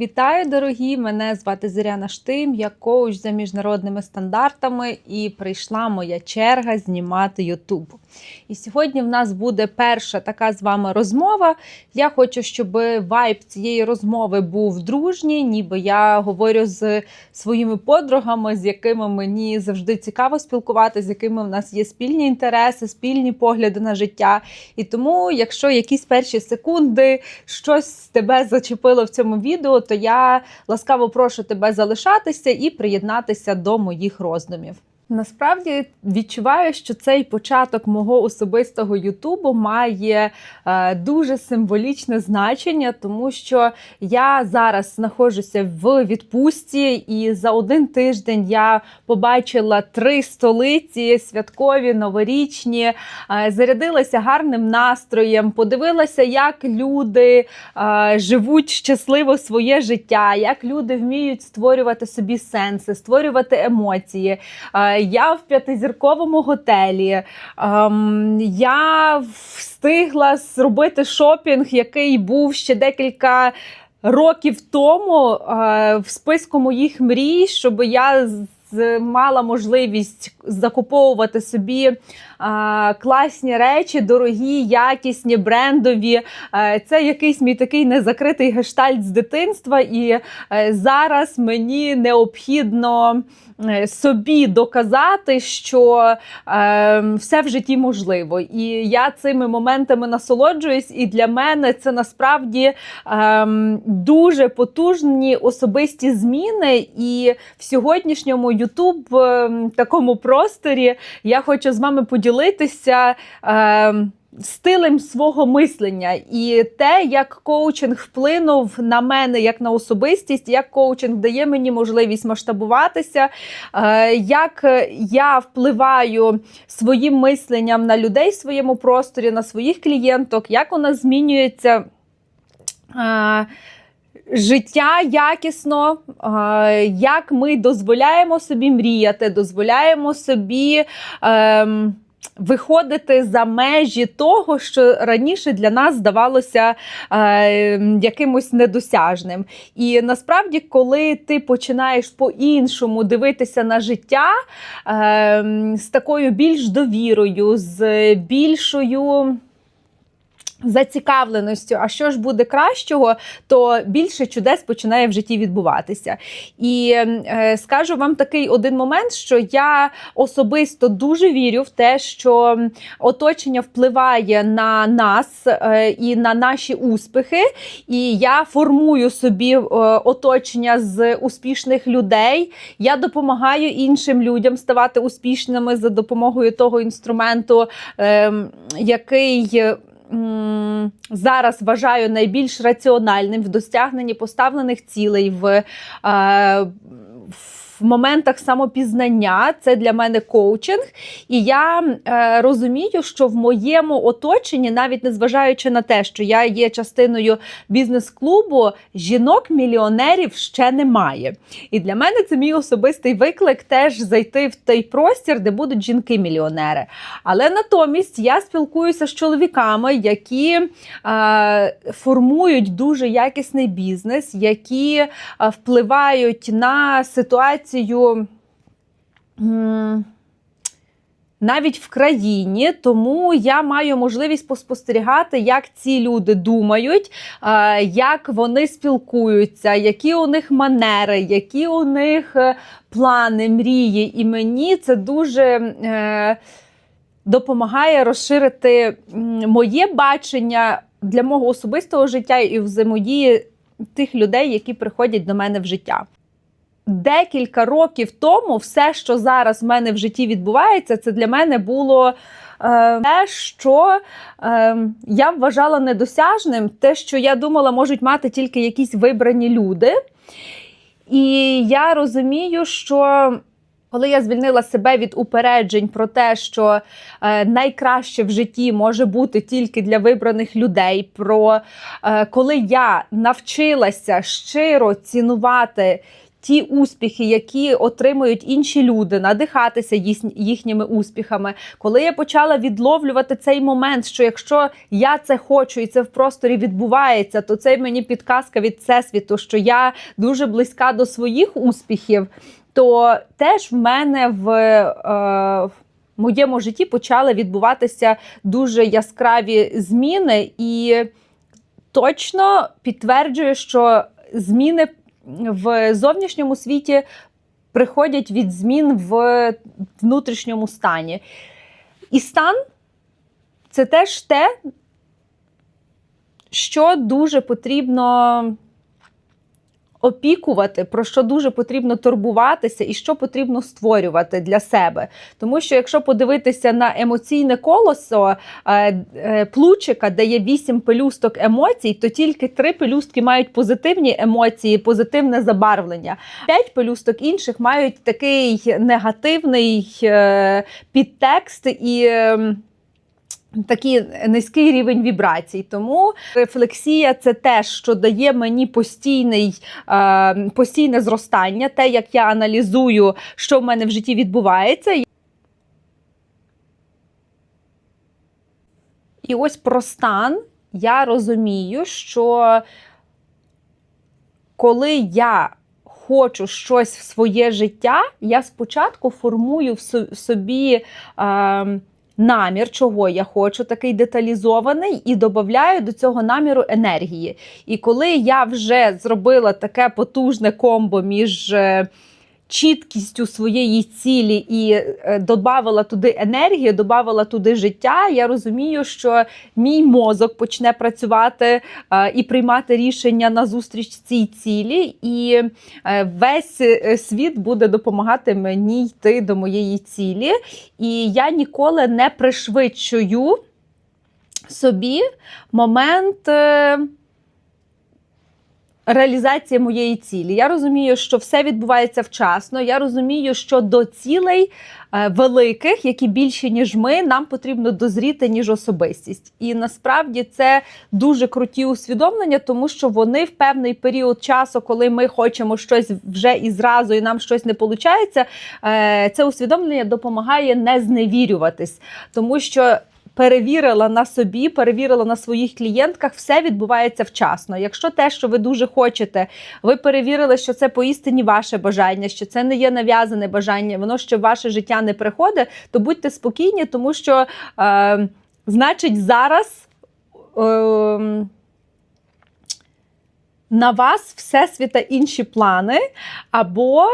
Вітаю, дорогі! Мене звати Зоряна Штим, я коуч за міжнародними стандартами, і прийшла моя черга знімати Ютуб. І сьогодні в нас буде перша така з вами розмова. Я хочу, щоб вайб цієї розмови був дружній, ніби я говорю з своїми подругами, з якими мені завжди цікаво спілкуватися, з якими в нас є спільні інтереси, спільні погляди на життя. І тому, якщо якісь перші секунди щось тебе зачепило в цьому відео, то я ласкаво прошу тебе залишатися і приєднатися до моїх роздумів. Насправді відчуваю, що цей початок мого особистого Ютубу має е, дуже символічне значення, тому що я зараз знаходжуся в відпустці, і за один тиждень я побачила три столиці святкові, новорічні, е, зарядилася гарним настроєм, подивилася, як люди е, живуть щасливо своє життя, як люди вміють створювати собі сенси, створювати емоції. Е, я в п'ятизірковому готелі. Ем, я встигла зробити шопінг, який був ще декілька років тому е, в списку моїх мрій, щоб я мала можливість закуповувати собі а, класні речі, дорогі, якісні, брендові. Е, Це якийсь мій такий незакритий гештальт з дитинства, і е, зараз мені необхідно е, собі доказати, що е, все в житті можливо. І я цими моментами насолоджуюсь, і для мене це насправді ем, дуже потужні особисті зміни. І в сьогоднішньому Ютуб ем, такому просторі я хочу з вами поділитися. ем, Стилем свого мислення і те, як коучинг вплинув на мене як на особистість, як коучинг дає мені можливість масштабуватися, е, як я впливаю своїм мисленням на людей в своєму просторі, на своїх клієнток, як у нас змінюється. Життя якісно, як ми дозволяємо собі мріяти, дозволяємо собі ем, виходити за межі того, що раніше для нас здавалося е, якимось недосяжним. І насправді, коли ти починаєш по-іншому дивитися на життя е, з такою більш довірою, з більшою. Зацікавленістю, а що ж буде кращого, то більше чудес починає в житті відбуватися. І е, скажу вам такий один момент, що я особисто дуже вірю в те, що оточення впливає на нас е, і на наші успіхи. І я формую собі е, оточення з успішних людей. Я допомагаю іншим людям ставати успішними за допомогою того інструменту, е, який зараз вважаю найбільш раціональним в досягненні поставлених цілей в. Е, в моментах самопізнання це для мене коучинг, і я е, розумію, що в моєму оточенні, навіть незважаючи на те, що я є частиною бізнес-клубу, жінок-мільйонерів ще немає. І для мене це мій особистий виклик теж зайти в той простір, де будуть жінки-мільйонери. Але натомість я спілкуюся з чоловіками, які е, формують дуже якісний бізнес, які е, впливають на ситуацію. М, Навіть в країні, тому я маю можливість поспостерігати, як ці люди думають, е, як вони спілкуються, які у них манери, які у них е, плани, мрії. І мені це дуже е, допомагає розширити моє бачення для мого особистого життя і взаємодії тих людей, які приходять до мене в життя. Декілька років тому все, що зараз в мене в житті відбувається, це для мене було е, те, що е, я вважала недосяжним, те, що я думала, можуть мати тільки якісь вибрані люди. І я розумію, що коли я звільнила себе від упереджень про те, що е, найкраще в житті може бути тільки для вибраних людей, про е, коли я навчилася щиро цінувати ті успіхи, які отримують інші люди, надихатися їхніми успіхами. Коли я почала відловлювати цей момент, що якщо я це хочу і це в просторі відбувається, то це мені підказка від всесвіту, що я дуже близька до своїх успіхів, то теж в мене в. Е, в моєму житті почали відбуватися дуже яскраві зміни, і точно підтверджую, що зміни в зовнішньому світі приходять від змін в внутрішньому стані. І стан це теж те, що дуже потрібно опікувати, про що дуже потрібно турбуватися і що потрібно створювати для себе. Тому що якщо подивитися на емоційне колесо е, е, плучика, де є вісім пелюсток емоцій, то тільки три пелюстки мають позитивні емоції, позитивне забарвлення. П'ять пелюсток інших мають такий негативний е, підтекст і. Такий низький рівень вібрацій. Тому рефлексія це те, що дає мені постійний, е, постійне зростання, те, як я аналізую, що в мене в житті відбувається. І ось про стан я розумію, що коли я хочу щось в своє життя, я спочатку формую в собі. Е, намір, чого я хочу, такий деталізований, і додаю до цього наміру енергії. І коли я вже зробила таке потужне комбо між е, чіткістю своєї цілі і е, додавала туди енергію, додавала туди життя, я розумію, що мій мозок почне працювати е, і приймати рішення на зустріч цій цілі, і е, весь світ буде допомагати мені йти до моєї цілі. І я ніколи не пришвидшую собі момент. Реалізації моєї цілі. Я розумію, що все відбувається вчасно. Я розумію, що до цілей е, великих, які більші, ніж ми, нам потрібно дозріти, ніж особистість. І насправді це дуже круті усвідомлення, тому що вони в певний період часу, коли ми хочемо щось вже і зразу, і нам щось не виходить, е, це усвідомлення допомагає не зневірюватись, тому що. Перевірила на собі, перевірила на своїх клієнтках, все відбувається вчасно. Якщо те, що ви дуже хочете, ви перевірили, що це поістині ваше бажання, що це не є нав'язане бажання, воно ще в ваше життя не приходить, то будьте спокійні, тому що, е, значить, зараз. Е, на вас всесвіта інші плани, або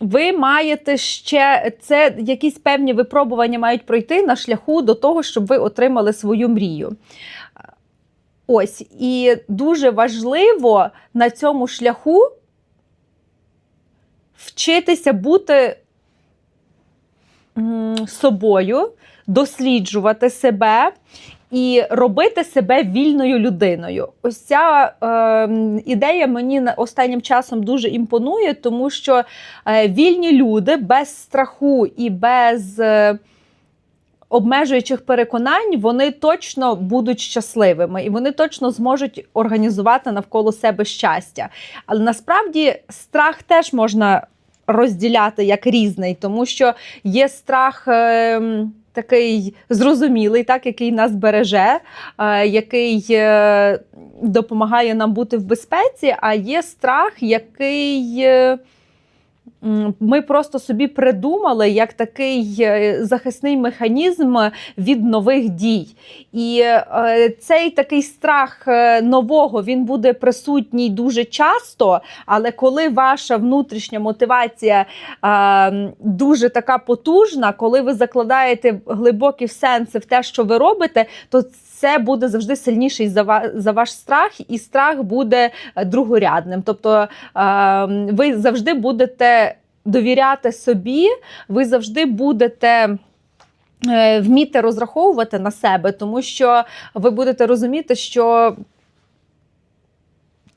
ви маєте ще це якісь певні випробування мають пройти на шляху до того, щоб ви отримали свою мрію. Ось, і дуже важливо на цьому шляху вчитися бути собою, досліджувати себе і робити себе вільною людиною. Ось ця е, ідея мені останнім часом дуже імпонує, тому що е, вільні люди без страху і без. Е, Обмежуючих переконань вони точно будуть щасливими і вони точно зможуть організувати навколо себе щастя. Але насправді страх теж можна розділяти як різний, тому що є страх. ем, Такий зрозумілий, так, який нас береже, е, який е, допомагає нам бути в безпеці, а є страх, який е, ми просто собі придумали як такий е, захисний механізм від нових дій. І е, цей такий страх е, нового він буде присутній дуже часто, але коли ваша внутрішня мотивація дуже така потужна, коли ви закладаєте глибокі сенси в те, що ви робите, то це буде завжди сильніший за ваш страх, і страх буде другорядним. Тобто е, ви завжди будете довіряти собі, ви завжди будете. е, Вміти розраховувати на себе, тому що ви будете розуміти, що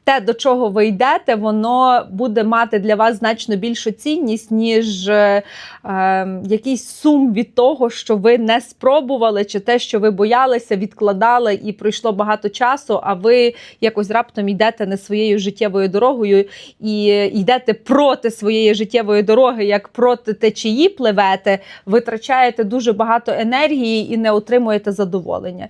те, до чого ви йдете, воно буде мати для вас значно більшу цінність, ніж е, е, якийсь сум від того, що ви не спробували, чи те, що ви боялися, відкладали, і пройшло багато часу, а ви якось раптом йдете не своєю життєвою дорогою і йдете проти своєї життєвої дороги, як проти течії пливете, витрачаєте дуже багато енергії і не отримуєте задоволення.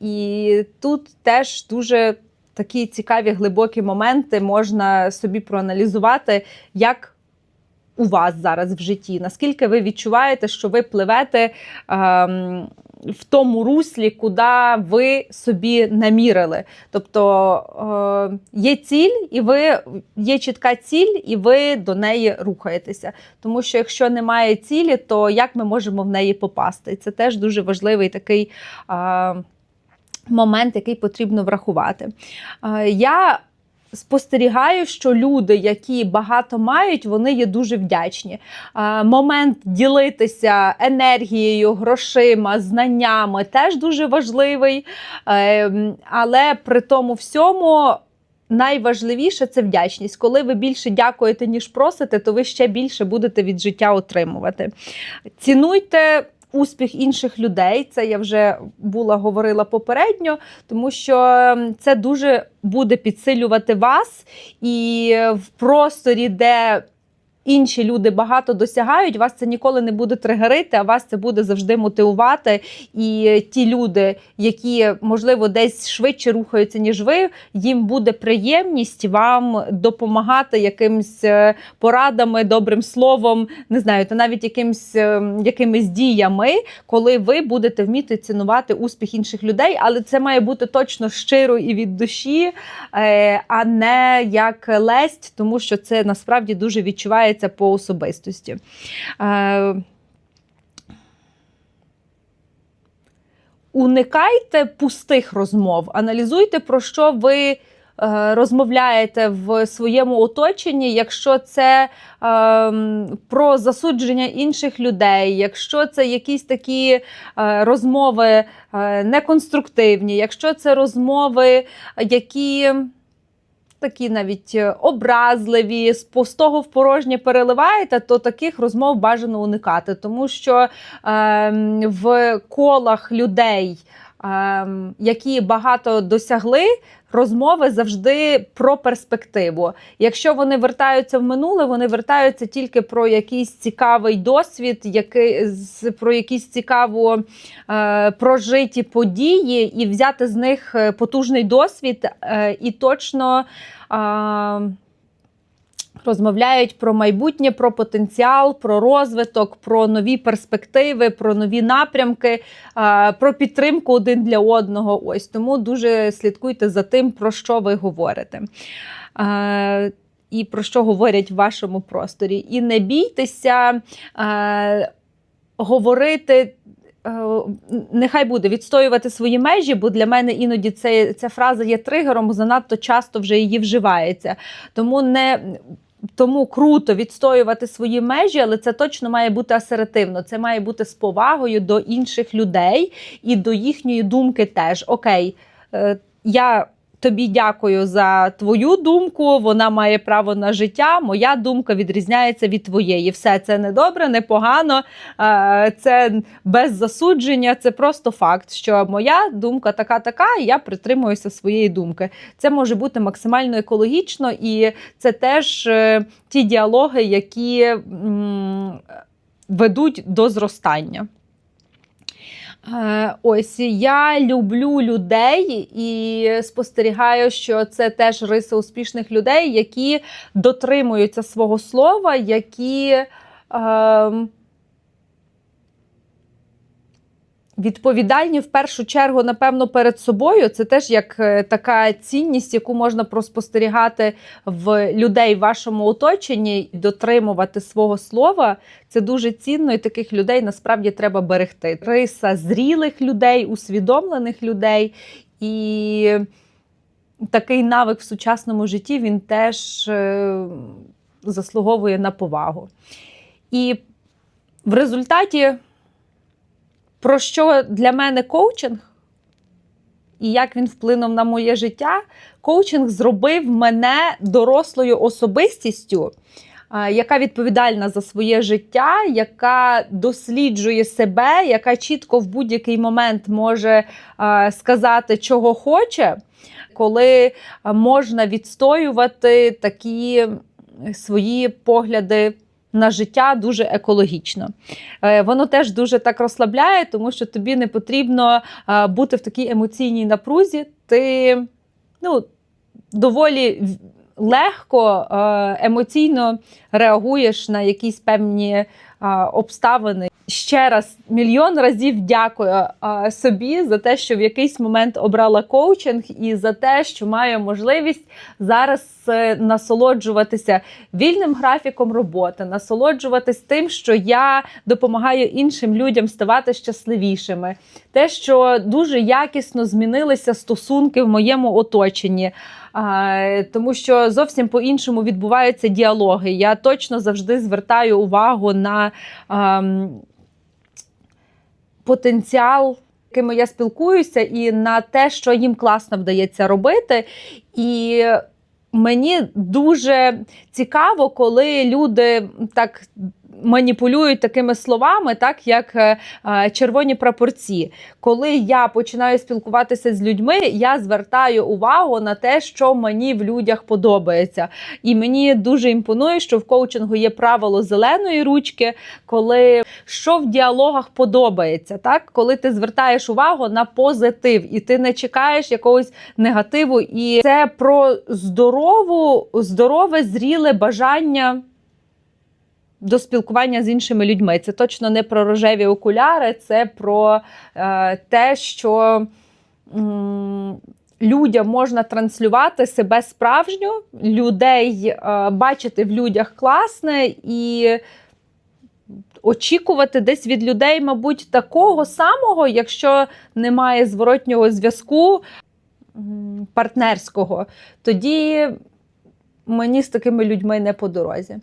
І тут теж дуже такі цікаві глибокі моменти можна собі проаналізувати, як у вас зараз в житті, наскільки ви відчуваєте, що ви пливете ем, в тому руслі, куди ви собі намірили. Тобто е, є ціль, і ви є чітка ціль, і ви до неї рухаєтеся. Тому що якщо немає цілі, то як ми можемо в неї попасти? Це теж дуже важливий такий. Момент, який потрібно врахувати. Я спостерігаю, що люди, які багато мають, вони є дуже вдячні. Момент ділитися енергією, грошима, знаннями теж дуже важливий. Е, Але при тому всьому. Найважливіше це вдячність. Коли ви більше дякуєте, ніж просите, то ви ще більше будете від життя отримувати. Цінуйте успіх інших людей. Це я вже була говорила попередньо, тому що ем, це дуже буде підсилювати вас і в просторі, де інші люди багато досягають, вас це ніколи не буде тригерити, а вас це буде завжди мотивувати. І ті люди, які можливо десь швидше рухаються, ніж ви, їм буде приємність вам допомагати якимсь е, порадами, добрим словом, не знаю, та навіть якимсь, е, якимись діями, коли ви будете вміти цінувати успіх інших людей, але це має бути точно щиро і від душі, е, а не як лесть, тому що це насправді дуже відчувається по особистості. Е, Уникайте пустих розмов, аналізуйте, про що ви е, розмовляєте в своєму оточенні, якщо це е, про засудження інших людей, якщо це якісь такі е, розмови е, неконструктивні, якщо це розмови, які такі навіть е, образливі, з пустого в порожнє переливаєте, то таких розмов бажано уникати, тому що е, в колах людей. Ем, які багато досягли, розмови завжди про перспективу. Якщо вони вертаються в минуле, вони вертаються тільки про якийсь цікавий досвід, який, про якісь цікаво е, прожиті події, і взяти з них е, потужний досвід е, і точно. Е, Розмовляють про майбутнє, про потенціал, про розвиток, про нові перспективи, про нові напрямки, про підтримку один для одного. Ось тому дуже слідкуйте за тим, про що ви говорите. І про що говорять в вашому просторі. І не бійтеся говорити. Нехай буде відстоювати свої межі, бо для мене іноді це, ця фраза є тригером, занадто часто вже її вживається. Тому не тому круто відстоювати свої межі, але це точно має бути асеретивно. Це має бути з повагою до інших людей і до їхньої думки теж. Окей, е, я Тобі дякую за твою думку. Вона має право на життя. Моя думка відрізняється від твоєї. Все це не добре, не погано, це без засудження. Це просто факт, що моя думка така, така, і я притримуюся своєї думки. Це може бути максимально екологічно, і це теж е, ті діалоги, які ведуть до зростання. Е, ось я люблю людей і спостерігаю, що це теж риси успішних людей, які дотримуються свого слова, які. Е, Відповідальні в першу чергу, напевно, перед собою. Це теж як е, така цінність, яку можна проспостерігати в людей в вашому оточенні, дотримувати свого слова. Це дуже цінно, і таких людей насправді треба берегти. Риса зрілих людей, усвідомлених людей. І такий навик в сучасному житті він теж е, заслуговує на повагу. І в результаті. Про що для мене коучинг? і як він вплинув на моє життя, коучинг зробив мене дорослою особистістю, яка відповідальна за своє життя, яка досліджує себе, яка чітко в будь-який момент може сказати, чого хоче, коли можна відстоювати такі свої погляди. На життя дуже екологічно. Е, Воно теж дуже так розслабляє, тому що тобі не потрібно е, бути в такій емоційній напрузі. Ти ну, доволі легко е, емоційно реагуєш на якісь певні обставини. Ще раз мільйон разів дякую собі за те, що в якийсь момент обрала коучинг, і за те, що маю можливість зараз е, насолоджуватися вільним графіком роботи, насолоджуватись тим, що я допомагаю іншим людям ставати щасливішими. Те, що дуже якісно змінилися стосунки в моєму оточенні. Тому що зовсім по-іншому відбуваються діалоги. Я точно завжди звертаю увагу на ам, потенціал, яким я спілкуюся, і на те, що їм класно вдається робити. І мені дуже цікаво, коли люди так. Маніпулюють такими словами, так як е, е, червоні прапорці. Коли я починаю спілкуватися з людьми, я звертаю увагу на те, що мені в людях подобається. І мені дуже імпонує, що в коучингу є правило зеленої ручки, коли що в діалогах подобається, так коли ти звертаєш увагу на позитив, і ти не чекаєш якогось негативу. І це про здорову, здорове, зріле бажання. До спілкування з іншими людьми. Це точно не про рожеві окуляри, це про е, те, що людям можна транслювати себе справжню, людей е, бачити в людях класне і очікувати десь від людей, мабуть, такого самого, якщо немає зворотнього зв'язку партнерського, тоді мені з такими людьми не по дорозі.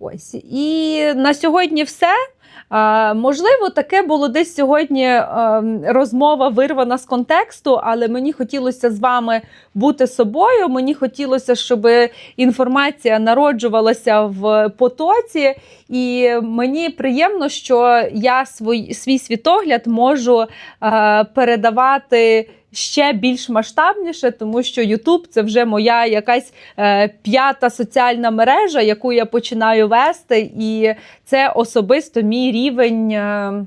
Ось. І на сьогодні все. Можливо, таке було десь сьогодні а, розмова вирвана з контексту, але мені хотілося з вами бути собою. Мені хотілося, щоб інформація народжувалася в потоці, і мені приємно, що я свій, свій світогляд можу а, передавати. Ще більш масштабніше, тому що YouTube це вже моя якась е, п'ята соціальна мережа, яку я починаю вести, і це особисто мій рівень. Е,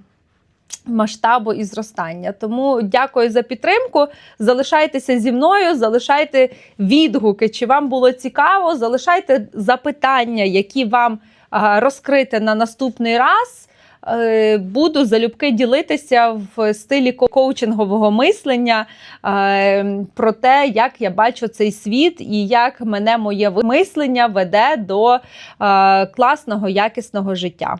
Масштабу і зростання. Тому дякую за підтримку. Залишайтеся зі мною, залишайте відгуки, чи вам було цікаво. Залишайте запитання, які вам а, розкрити на наступний раз. Е, Буду залюбки ділитися в стилі ко- коучингового мислення е, про те, як я бачу цей світ і як мене моє мислення веде до е, класного, якісного життя.